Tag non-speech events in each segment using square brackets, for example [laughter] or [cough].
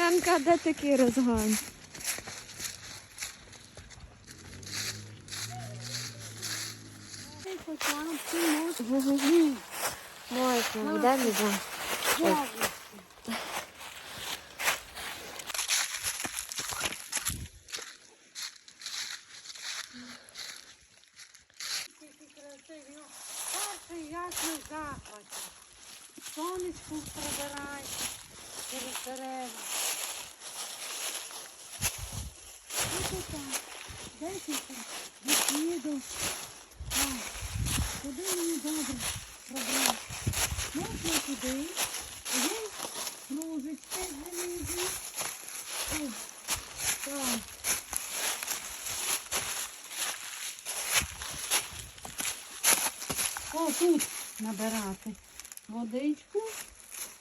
Янка, де такий розгон? Можна, йдемо, йдемо. Перший ясний захваті. Сонечку пробирай через дерева. Десять відсіду. Куди мені добре пробрати? Можна туди. Є кружечки залізні. Так. О, тут набирати водичку.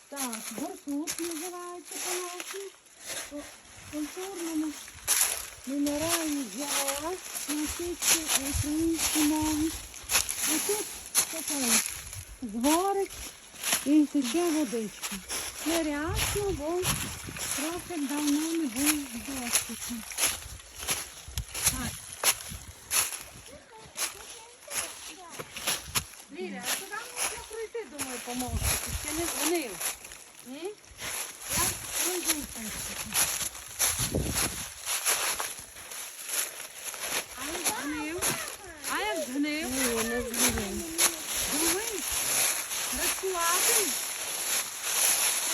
Так, борсук називається. По культурному мінеральні джерела на чисті українській мові. І тут таке зворить і тече водичка. Не рясно, бо трохи давно не був дощику. Так. Ліля, а туди можна пройти, думаю, по мостику. Ще не дзвонив. Ні? Я пройду там. А як згнив? А як згнив? Ні, не згорів. Думай, працювати.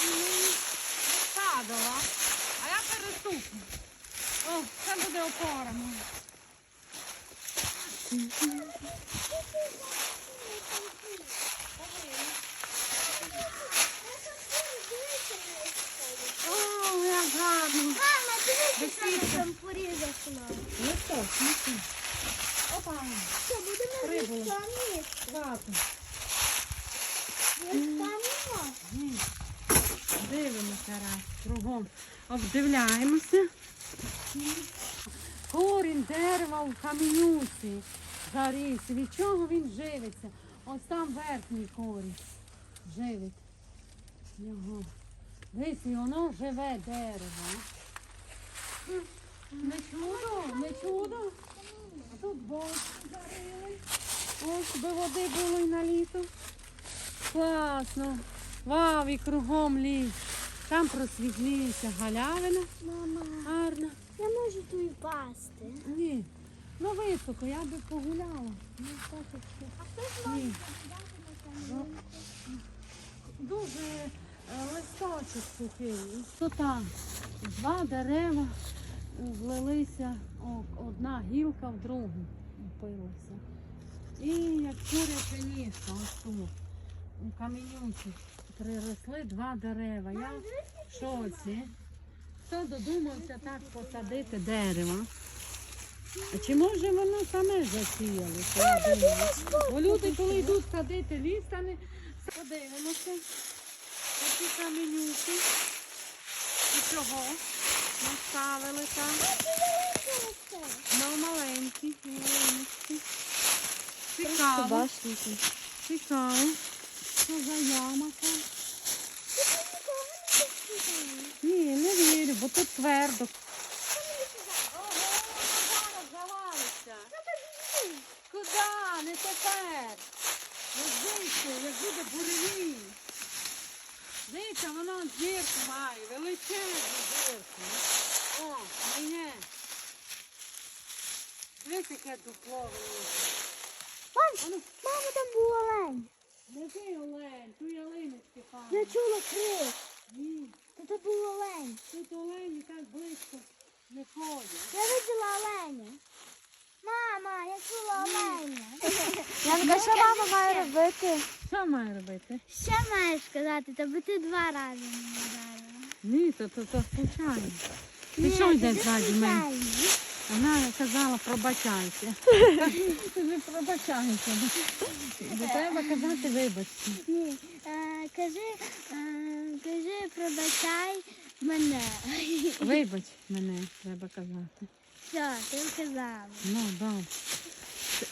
Не падала. А я переступну. О, моя. О, як гарно. Мама, що там порізано. Ну що, ну що. Опа, Що, будемо Прибули. самі? ладно. Станемо? Ні. Дивимося раз кругом. Обдивляємося. Корінь дерева в каменюці заріс. Від чого він живиться? Ось там верхній корінь живить його. Дивись, і воно живе дерево. Не чудо, не чудо. А тут бочки зарили. Ось би води було і на літо. Класно. Вау, і кругом ліс. Там просвітлюється галявина. Мама, Я пасти. Ні. Ну високо, я би погуляла. Ну, так, А хто Ні. Ну, Дуже е, листочок сухий. Що там? Два дерева влилися, о, одна гілка в другу впилася. І як куряче ніжка, ось тут, у каменюці приросли два дерева. Я в шоці. Хто додумався так посадити дерево? А чи може воно саме засіялося? Бо люди, коли йдуть садити ліс, не подивимося. Оці каменюки. І чого? Наставили там. Ну, маленькі, маленькі. Цікаво, цікаво. Що за яма там? Ні, не вірю, бо тут твердо. Зараз завалиться. Куди? Не тепер. Взимку, як буде буревій. Дивіться, воно дірку має, величезну дірку. О, моє. Дивіться, яке дупло велике. Ану, Мама, там був олень. який олень, ту ялиночки Я чула крик. Ні, Та це був олень. тут олені так близько не ходять. Я виділа оленя. Мама, я чула оленя. Янка, що мама має робити? Що має робити? Що маєш сказати? Тобі ти два рази не вдарила. Ні, то, то, то случайно. Ти що це йде ззаді мене? Вона казала, пробачайся. Ти не пробачайся. Бо треба казати вибачте. Ні, е, кажи, е, кажи, пробачай мене. [laughs] Вибач мене, треба казати. Все, ти сказала. Ну, добре.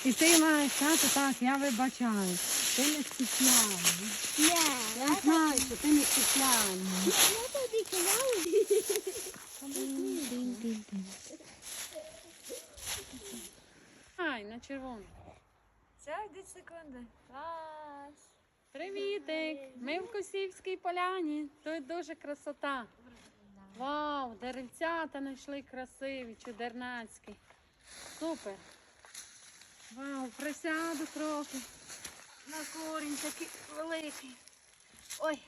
І ти маєш сказати так, я вибачаю. Ти не спеціальний. Ні. Я знаю, що ти не спеціальний. Я тобі казала. Ай, на червону. Все, йдуть секунди. Клас. Привітик! Ми в Косівській поляні. Тут дуже красота. Вау, деревцята знайшли красиві, чудернацькі. Супер. Вау, присяду трохи. На корінь такий великий. Ой,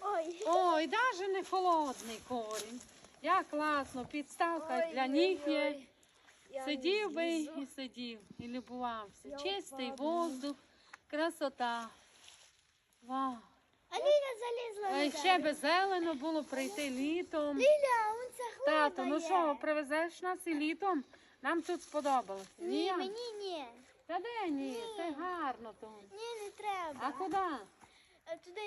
Ой. ой, навіть не холодний корінь. Як класно, підставка Ой, для ніг є. Сидів би і сидів, і любувався. Я Чистий воздух, красота. Вау. А Ліля залізла А на ще дерево. би зелено було прийти літом. Ліля, он це хлопає. Тато, ну що, привезеш нас і літом? Нам тут сподобалось. Ні, Ні? мені ні. Та де ні? Ні. Це гарно тут. Ні, не треба. А куди? Е, Туди,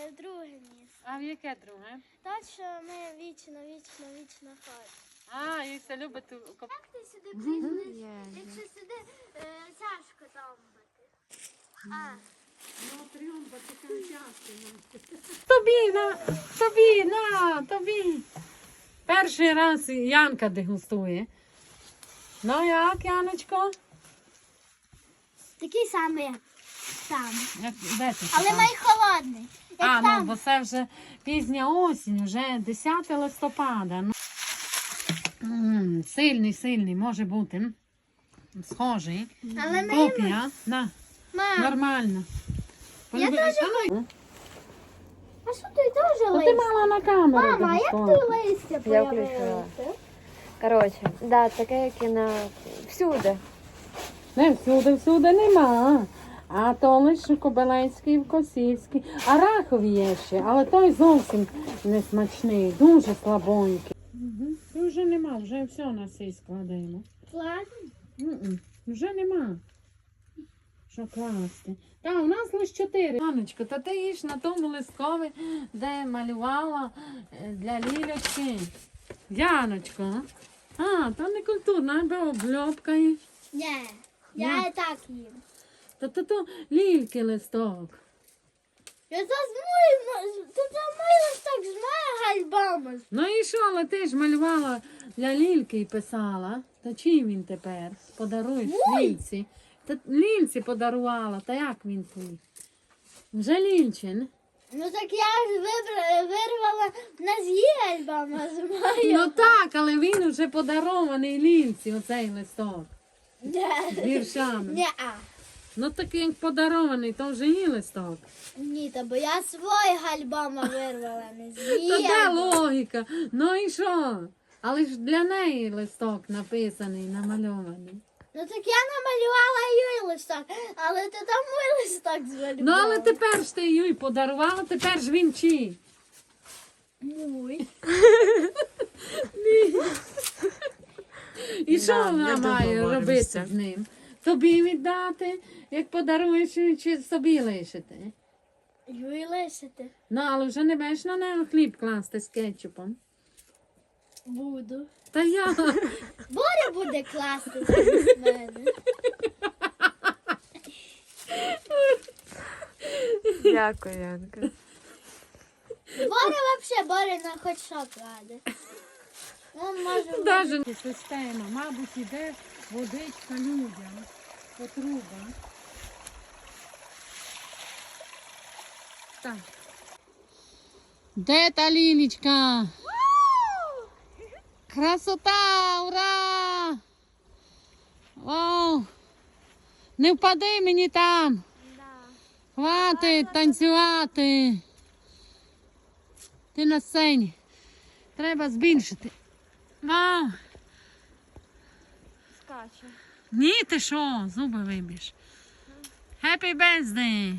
е, друге місце. А в яке друге? Так, що ми вічно, вічно, вічно ходимо. А, Іся любить ту коп- Як ти сюди прийдеш, якщо сюди е, тяжко там бути? А, Тобі на, тобі, на, тобі. Перший раз Янка дегустує. Ну як, Яночко? такий самий як там. Як, де ти? Але там? май холодний. Як А, ну, бо це вже пізня осінь, вже 10 листопада. Ну. М, Сильний, сильний, може бути. Схожий. Але ми... Копія. На, Мам, нормально. Я теж а що ти теж Та ти листя? мала на камеру. Мама, а як ти листя Я появилося? Коротше, да, таке, як і на всюди. Не всюди, всюди нема. А то лише Кобилецький, Косівський. А рахові є ще, але той зовсім не смачний, дуже слабонький. Угу. Вже нема, вже все на сій складаємо. Ладно. М-м, Вже нема. Що класти. Та, у нас лише чотири. Аночко, та ти їж на тому листкові, де малювала е, для лілячки. Яночко. А, то не культурно, аби обльопкаєш. Ні, я Ні. і так їм. Та то то лільки листок. Я це моїм, це мій листок з моїми гальбами. Ну і що, але ти ж малювала для лільки і писала. Та чим він тепер? Подаруєш лільці. Та лільці подарувала, та як він твій? Вже лільчин. Ну так я ж вибра- вирвала на з'ї альбома з моїм. Ну так, але він вже подарований лільці, оцей листок. З віршами. Ні. Ну такий як подарований, то вже її листок. Ні, та бо я свої альбома вирвала, не [laughs] Та де логіка? Ну і що? Але ж для неї листок написаний, намальований. Ну так я намалювала її листок, але ти там мій листок змалювала. Ну але тепер ж ти їй подарувала, тепер ж він чий? Мой. І що Да, вона має робити з ним? Тобі віддати, як подаруєш, чи- чи собі лишити? Юй лишити. Ну, але вже не будеш на нього хліб класти з кетчупом. Буду. Та я. Боря буде класти замість мене. Дякую, Янка. Боря вообще, Боря на хоч що кладе. Он може... Даже система, мабуть, іде водичка людям по трубам. Так. Де та лілічка? Красота! Ура! Вау! Не впади мені там! Хватить танцювати! Ти на сцені. Треба збільшити. Вау! Скаче. Ні, ти що, зуби виб'єш. Happy birthday!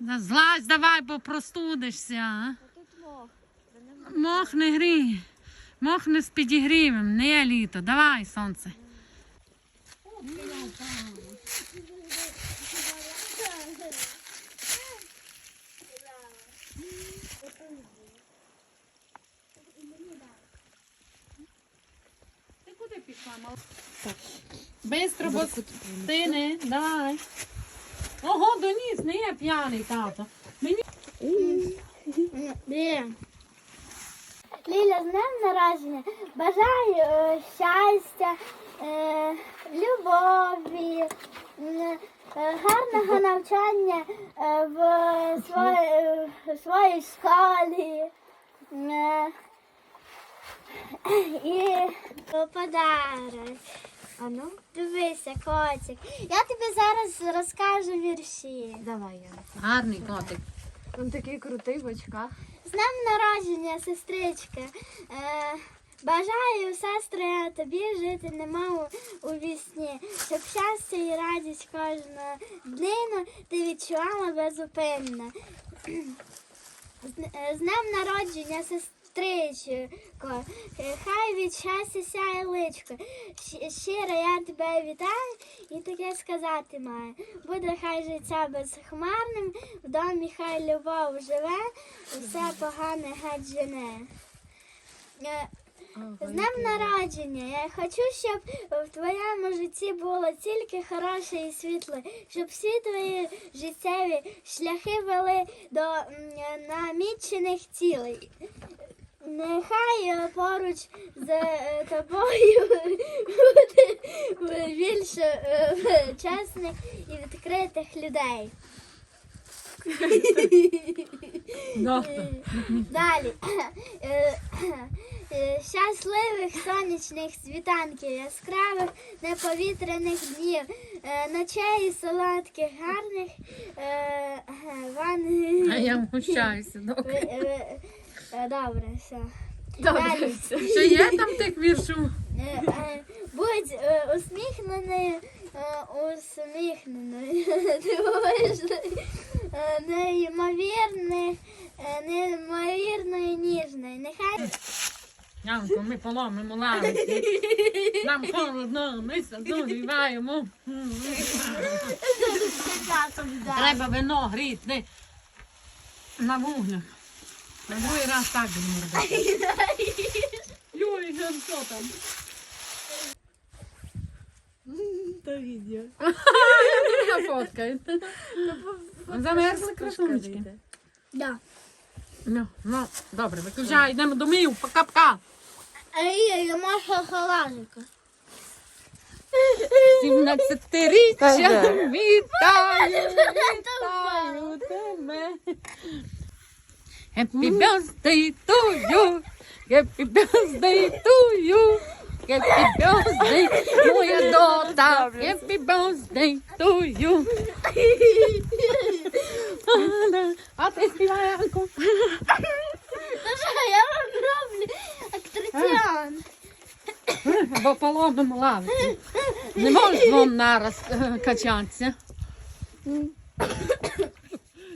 Злазь давай, бо простудишся. А? Тут мох. Мох не грі, Мох не з підігрівом, не є літо. Давай, сонце. Ти куди пішла? Так. Бистро, бо стини, давай. Ого, доніс, не є п'яний тато. Мені Ліля. З днем народження. Бажаю е, щастя, е, любові, е, гарного навчання в своїй, школі. І подарок. А ну? Дивися, котик. Я тобі зараз розкажу вірші. Давай я. гарний котик. Він такий крутий в очках. З днем народження, сестрички. Е, бажаю, сестри, тобі жити немов у вісні, щоб щастя і радість кожну днину ти відчувала безупинно. З е, з днем народження, сестричко, е, хай від щастя сяє личко. Щиро я тебе вітаю і таке сказати маю. Буде хай життя безхмарним, в домі хай любов живе, все погане геть жене. Е, З днем народження. Я хочу, щоб в твоєму житті було тільки хороше і світле, щоб всі твої життєві шляхи вели до намічених цілей. Нехай поруч з е, тобою буде більше е, чесних і відкритих людей. Далі. Е, Щасливих сонячних світанків, яскравих неповітряних днів, ночей солодких, гарних ван... А я вмущаюся. Е, Добре, все. Добре, Далі. все. [laughs] Ще є там тих віршів? Е, е, Будь е, усміхненою, е, усміхненою, [laughs] дивовижною, е, неймовірною, е, неймовірною ніжною. Нехай Янко, ми поломимо лавки. Нам холодно, ми зігріваємо. Треба вино гріти на вуглях. На другий раз так будемо робити. Юрій, що там? Та відео. Фоткає. Замерзли красунечки. Да. Ну, ну, добре, виключай, йдемо до мию, пока-пока. Ай, я можу халажика. 17-річчя, вітаю, вітаю тебе. Happy birthday to you, happy birthday to you, happy birthday, моя дота, happy birthday to you. А ти співай, Анку. Ну що, я вам роблю актрисіон. Бо поломимо лавки. Не можеш вам нараз качатися.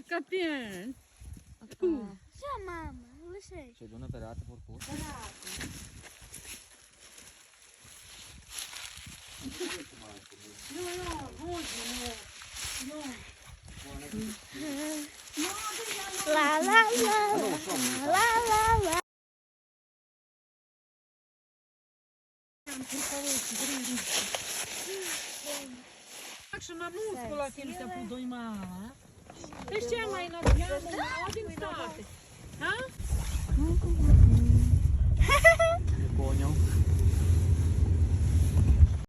Капець. Що, мама, лиши. Ci sono operate fortuna. Ла-ла-ла, ла-ла-ла. Так що на мускула кільця подоймала. Ти ще май на п'яну один стати. А? Не поняв.